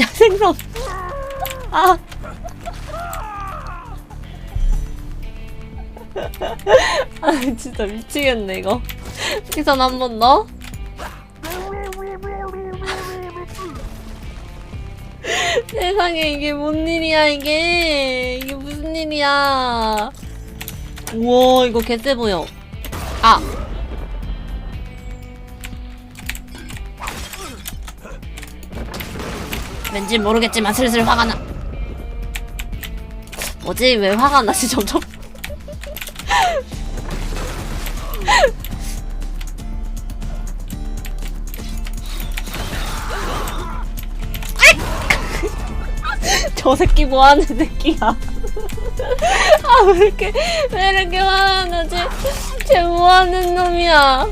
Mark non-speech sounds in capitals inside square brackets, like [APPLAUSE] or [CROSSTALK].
야 생선 아 아, 진짜 미치겠네, 이거. 생선 한 번 더. 세상에, 이게 뭔 일이야, 이게. 이게 무슨 일이야. 우와, 이거 개쎄 보여. 아. 왠지 모르겠지만 슬슬 화가 나. 뭐지? 왜 화가 나지, 점점? [LAUGHS] 저 새끼 뭐 하는 새끼야? 아, 왜 이렇게, 왜 이렇게 화가 나지? 쟤 뭐 하는 놈이야?